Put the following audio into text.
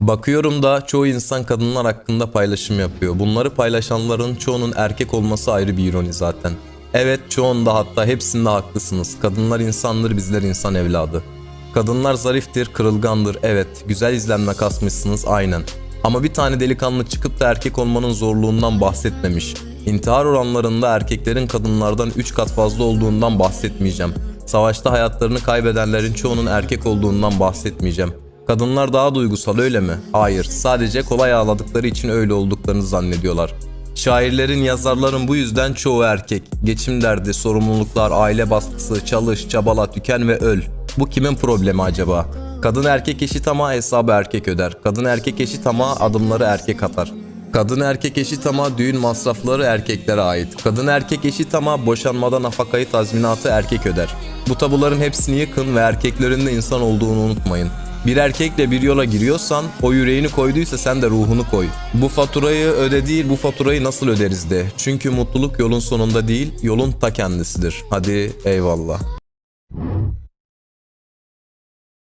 Bakıyorum da çoğu insan kadınlar hakkında paylaşım yapıyor. Bunları paylaşanların çoğunun erkek olması ayrı bir ironi zaten. Evet çoğunda hatta hepsinde haklısınız. Kadınlar insandır bizler insan evladı. Kadınlar zariftir, kırılgandır. Evet, güzel izlenme kasmışsınız aynen. Ama bir tane delikanlı çıkıp da erkek olmanın zorluğundan bahsetmemiş. İntihar oranlarında erkeklerin kadınlardan 3 kat fazla olduğundan bahsetmeyeceğim. Savaşta hayatlarını kaybedenlerin çoğunun erkek olduğundan bahsetmeyeceğim. Kadınlar daha duygusal öyle mi? Hayır, sadece kolay ağladıkları için öyle olduklarını zannediyorlar. Şairlerin, yazarların bu yüzden çoğu erkek. Geçim derdi, sorumluluklar, aile baskısı, çalış, çabala, tüken ve öl. Bu kimin problemi acaba? Kadın erkek eşit ama hesabı erkek öder. Kadın erkek eşit ama adımları erkek atar. Kadın erkek eşit ama düğün masrafları erkeklere ait. Kadın erkek eşit ama boşanmada nafakayı tazminatı erkek öder. Bu tabuların hepsini yıkın ve erkeklerin de insan olduğunu unutmayın. Bir erkekle bir yola giriyorsan o yüreğini koyduysa sen de ruhunu koy. Bu faturayı öde değil bu faturayı nasıl öderiz de. Çünkü mutluluk yolun sonunda değil yolun ta kendisidir. Hadi eyvallah.